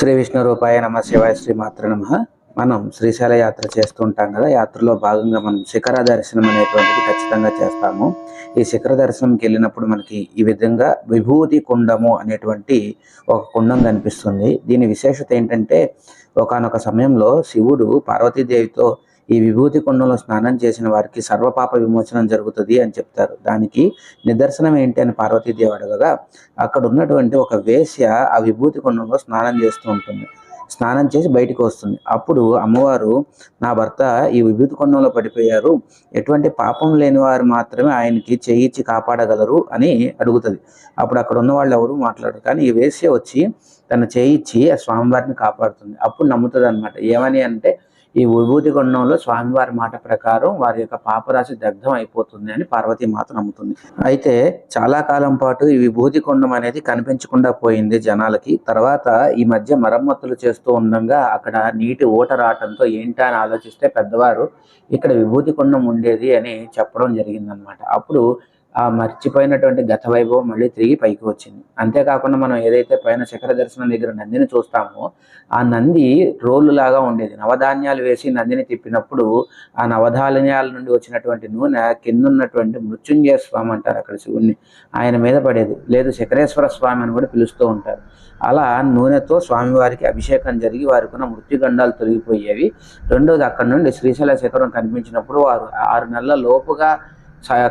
శ్రీ విష్ణు రూపాయ నమ శివాయ శ్రీ మాత్ర నమ. మనం శ్రీశైల యాత్ర చేస్తుంటాం కదా యాత్రలో భాగంగా మనం శిఖర దర్శనం అనేటువంటిది ఖచ్చితంగా చేస్తాము. ఈ శిఖర దర్శనంకి వెళ్ళినప్పుడు మనకి ఈ విధంగా విభూతి కుండము అనేటువంటి ఒక కుండం కనిపిస్తుంది. దీని విశేషత ఏంటంటే ఒకానొక సమయంలో శివుడు పార్వతీదేవితో ఈ విభూతి కుండంలో స్నానం చేసిన వారికి సర్వపాప విమోచనం జరుగుతుంది అని చెప్తారు. దానికి నిదర్శనం ఏంటి అని పార్వతీదేవి అడగగా అక్కడ ఉన్నటువంటి ఒక వేశ్య ఆ విభూతి కుండంలో స్నానం చేస్తూ ఉంటుంది. స్నానం చేసి బయటికి వస్తుంది. అప్పుడు అమ్మవారు నా భర్త ఈ విభూతి కొండంలో పడిపోయారు. ఎటువంటి పాపం లేని వారు మాత్రమే ఆయనకి చేయించి కాపాడగలరు అని అడుగుతుంది. అప్పుడు అక్కడ ఉన్న వాళ్ళు ఎవరు మాట్లాడరు. కానీ ఈ వేశ్య వచ్చి తన చేయించి ఆ స్వామివారిని కాపాడుతుంది. అప్పుడు నమ్ముతుంది అనమాట ఏమని అంటే ఈ విభూతి గుండంలో స్వామివారి మాట ప్రకారం వారి యొక్క పాపరాశి దగ్ధం అయిపోతుంది అని పార్వతీ మాత నమ్ముతుంది. అయితే చాలా కాలం పాటు ఈ విభూతి కుండం అనేది కనిపించకుండా పోయింది జనాలకి. తర్వాత ఈ మధ్య మరమ్మతులు చేస్తూ ఉండగా అక్కడ నీటి ఊట రావటంతో ఏంటా అని ఆలోచిస్తే పెద్దవారు ఇక్కడ విభూతి కుండం ఉండేది అని చెప్పడం జరిగిందనమాట. అప్పుడు ఆ మర్చిపోయినటువంటి గత వైభవం మళ్ళీ తిరిగి పైకి వచ్చింది. అంతేకాకుండా మనం ఏదైతే పైన శిఖర దర్శనం దగ్గర నందిని చూస్తామో ఆ నంది రోలు లాగా ఉండేది. నవధాన్యాలు వేసి నందిని తిప్పినప్పుడు ఆ నవధాన్యాల నుండి వచ్చినటువంటి నూనె కింద ఉన్నటువంటి మృత్యుంజయ స్వామి అంటారు అక్కడ శివుణ్ణి. ఆయన మీద పడేది. లేదు శిఖరేశ్వర స్వామి అని కూడా పిలుస్తూ ఉంటారు. అలా నూనెతో స్వామివారికి అభిషేకం జరిగి వారికి ఉన్న మృత్యుగండాలు తొలగిపోయేవి. రెండోది అక్కడ నుండి శ్రీశైల శిఖరం కనిపించినప్పుడు వారు ఆరు నెలల లోపుగా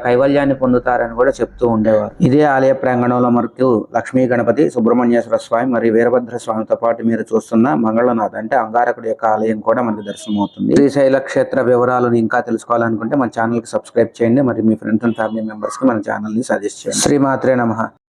కైవల్యాన్ని పొందుతారని కూడా చెప్తూ ఉండేవారు. ఇదే ఆలయ ప్రాంగణంలో మనకు లక్ష్మీ గణపతి సుబ్రహ్మణ్యేశ్వర స్వామి మరియు వీరభద్ర స్వామితో పాటు మీరు చూస్తున్న మంగళనాథ్ అంటే అంగారకుడి యొక్క ఆలయం కూడా మనకు దర్శనం అవుతుంది శ్రీశైల క్షేత్ర వివరాలను ఇంకా తెలుసుకోవాలనుకుంటే మన ఛానల్కి సబ్స్క్రైబ్ చేయండి. మరియు మీ ఫ్రెండ్స్ అండ్ ఫ్యామిలీ మెంబర్స్కి మన ఛానల్ని సజెస్ట్ చేయండి. శ్రీమాత్రే నమ.